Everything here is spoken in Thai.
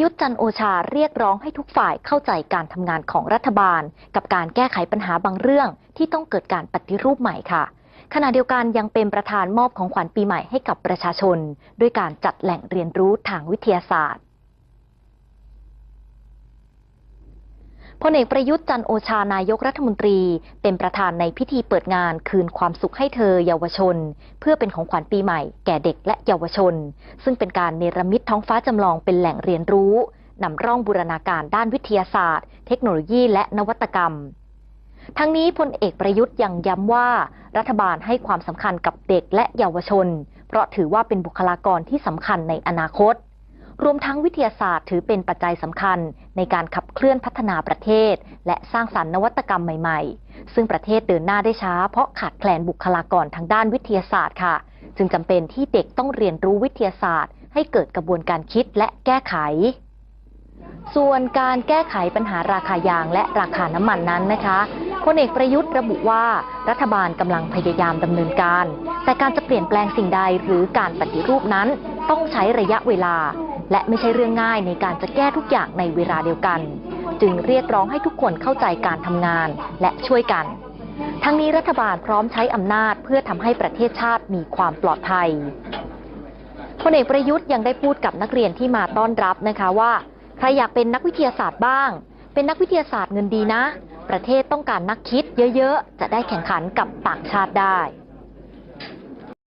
ยุทธ์จันโอชาเรียกร้องให้ทุกฝ่ายเข้าใจการทำงานของรัฐบาล กับการแก้ไขปัญหาบางเรื่องที่ต้องเกิดการปฏิรูปใหม่ค่ะ ขณะเดียวกันยังเป็นประธานมอบของขวัญปีใหม่ให้กับประชาชน ด้วยการจัดแหล่งเรียนรู้ทางวิทยาศาสตร์ พลเอกประยุทธ์จันโอชานายกรัฐมนตรี เป็นประธานในพิธีเปิดงานคืนความสุขให้เธอเยาวชน เพื่อเป็นของขวัญปีใหม่แก่เด็กและเยาวชน ซึ่งเป็นการเนรมิตท้องฟ้าจำลองเป็นแหล่งเรียนรู้นำร่องบูรณาการด้านวิทยาศาสตร์ เทคโนโลยีและนวัตกรรม ทั้งนี้พลเอกประยุทธ์ยังย้ำว่า รัฐบาลให้ความสำคัญกับเด็กและเยาวชน เพราะถือว่าเป็นบุคลากรที่สำคัญในอนาคต รวมทั้งวิทยาศาสตร์ถือเป็นปัจจัยสำคัญ ในการขับเคลื่อนพัฒนาประเทศ และสร้างสรรค์นวัตกรรมใหม่ๆ ซึ่งประเทศเดินหน้าได้ช้า เพราะขาดแคลนบุคลากรทางด้านวิทยาศาสตร์ค่ะ จึงจำเป็นที่เด็กต้องเรียนรู้วิทยาศาสตร์ ให้เกิดกระบวนการคิดและแก้ไข ส่วนการแก้ไขปัญหาราคายางและราคาน้ำมันนั้นนะคะพลเอกประยุทธ์ระบุว่ารัฐบาลกำลังพยายามดำเนินการ แต่การจะเปลี่ยนแปลงสิ่งใดหรือการปฏิรูปนั้น ต้องใช้ระยะเวลา และไม่ใช่เรื่องง่ายในการจะแก้ทุกอย่างในเวลาเดียวกัน จึงเรียกร้องให้ทุกคนเข้าใจการทำงานและช่วยกัน ทั้งนี้รัฐบาลพร้อมใช้อำนาจเพื่อทำให้ประเทศชาติมีความปลอดภัยพลเอกประยุทธ์ยังได้พูดกับนักเรียนที่มาต้อนรับนะคะว่าใครอยากเป็นนักวิทยาศาสตร์บ้าง เป็นนักวิทยาศาสตร์เงินดีนะ ประเทศต้องการนักคิดเยอะๆ จะได้แข่งขันกับต่างชาติได้